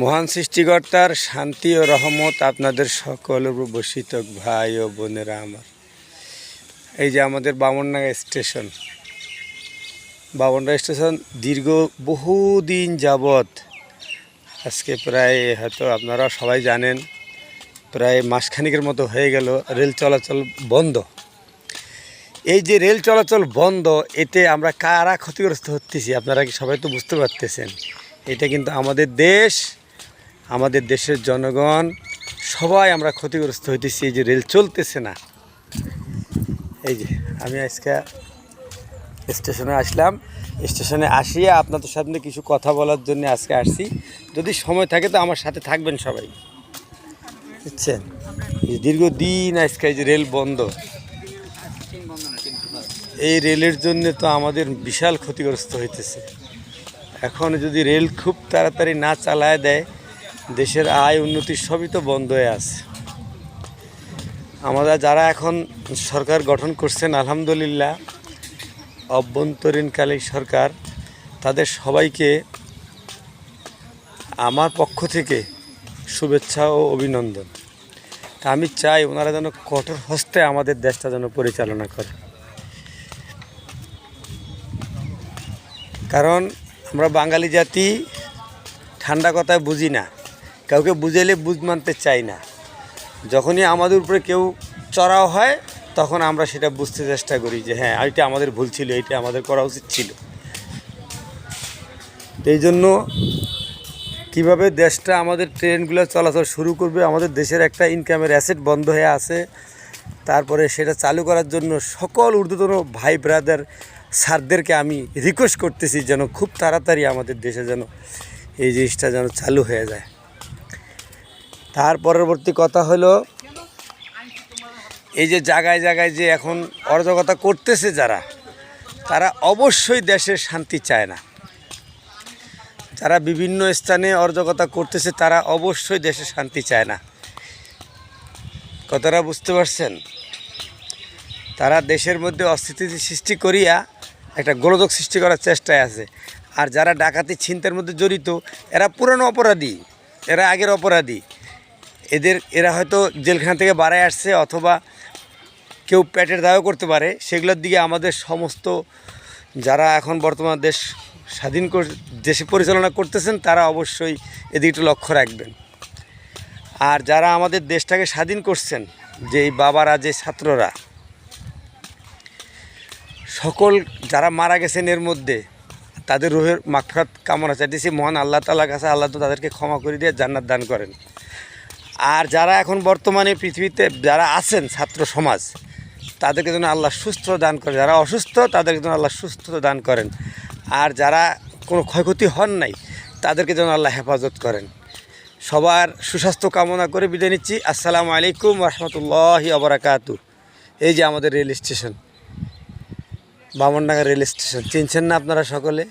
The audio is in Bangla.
মহান সৃষ্টিকর্তার শান্তি ও রহমত আপনাদের উপর বসিত ভাই ও বোনেরা আমার। এই যে আমাদের বামনডাঙ্গা স্টেশন। বামনডাঙ্গা স্টেশন দীর্ঘ বহুদিন যাবৎ আজকে প্রায় হয়তো আপনারা সবাই জানেন, প্রায় মাসখানিকের মতো হয়ে গেল রেল চলাচল বন্ধ। এই যে রেল চলাচল বন্ধ, এতে আমরা কারা ক্ষতিগ্রস্ত হতেছি আপনারা কি সবাই তো বুঝতে পারতেছেন। এটা কিন্তু আমাদের দেশ আমাদের দেশের জনগণ, সবাই আমরা ক্ষতিগ্রস্ত হইতেছি, এই যে রেল চলতেছে না। এই যে, আমি আজকে স্টেশনে আসলাম। স্টেশনে আসিয়ে আপনাদের সামনে কিছু কথা বলার জন্য আজকে আসছি। যদি সময় থাকে তো আমার সাথে থাকবেন সবাই। বুঝছেন? দীর্ঘদিন আজকে এই যে রেল বন্ধ। এই রেলের জন্য তো আমাদের বিশাল ক্ষতিগ্রস্ত হইতেছে। এখন যদি রেল খুব তাড়াতাড়ি না চালায় দেয় দেশের আয় উন্নতি সবই তো বন্ধ হয়ে আছে। আমরা যারা এখন সরকার গঠন করছেন, আলহামদুলিল্লাহ অভ্যন্তরীণকালীন সরকার, তাদের সবাইকে আমার পক্ষ থেকে শুভেচ্ছা ও অভিনন্দন। তা আমি চাই ওনারা যেন কঠোর হস্তে আমাদের দেশটা যেন পরিচালনা করে। কারণ আমরা বাঙালি জাতি, ঠান্ডা কথায় বুঝি না। কাউকে বুঝাইলে বুঝ মানতে চাই না। যখনই আমাদের উপরে কেউ চড়াও হয়, তখন আমরা সেটা বুঝতে চেষ্টা করি যে হ্যাঁ এইটা আমাদের ভুল ছিল, এইটা আমাদের করা উচিত ছিল। এই জন্য কীভাবে দেশটা আমাদের ট্রেনগুলো চলাচল শুরু করবে, আমাদের দেশের একটা ইনকামের অ্যাসেট বন্ধ হয়ে আছে, তারপরে সেটা চালু করার জন্য সকল ঊর্ধ্বতন ভাই ব্রাদার স্যারদেরকে আমি রিকোয়েস্ট করতেছি যেন খুব তাড়াতাড়ি আমাদের দেশে যেন এই জিনিসটা যেন চালু হয়ে যায়। তার পরবর্তী কথা হলো, এই যে জায়গায় জায়গায় যে এখন অরাজকতা করতেছে যারা, তারা অবশ্যই দেশের শান্তি চায় না। যারা বিভিন্ন স্থানে অরাজকতা করতেছে, তারা অবশ্যই দেশে শান্তি চায় না। কথাটা বুঝতে পারছেন? তারা দেশের মধ্যে অস্থিতি সৃষ্টি করিয়া একটা গোলযোগ সৃষ্টি করার চেষ্টায় আছে। আর যারা ডাকাতি ছিনতার মধ্যে জড়িত, এরা পুরানো অপরাধী। এরা আগের অপরাধী। এদের, এরা হয়তো জেলখানা থেকে বাড়ায় আসছে অথবা কেউ পেটের দায়ও করতে পারে। সেগুলোর দিকে আমাদের সমস্ত যারা এখন বর্তমান দেশ স্বাধীন দেশে পরিচালনা করতেছেন, তারা অবশ্যই এদিকটা লক্ষ্য রাখবেন। আর যারা আমাদের দেশটাকে স্বাধীন করছেন, যে বাবারা, যে ছাত্ররা, সকল যারা মারা গেছেন এর মধ্যে, তাদের রোহের মাগফরাত কামনা চাইতেছি। মহান আল্লাহ তালার কাছে আল্লাহ তো তাদেরকে ক্ষমা করে দিয়ে জান্নাত দান করেন। আর যারা এখন বর্তমানে পৃথিবীতে যারা আছেন ছাত্র সমাজ, তাদেরকে যেন আল্লাহ সুস্থ দান করেন। যারা অসুস্থ, তাদেরকে যেন আল্লাহ সুস্থতা দান করেন। আর যারা কোনো ক্ষয়ক্ষতি হন নাই, তাদেরকে যেন আল্লাহ হেফাজত করেন। সবার সুস্বাস্থ্য কামনা করে বিদায় নিচ্ছি। আসসালামু আলাইকুম রহমতুল্লাহি আবরাকাতু এই যে আমাদের rail station, Bamondanga rail station. চিনছেন না আপনারা সকলে?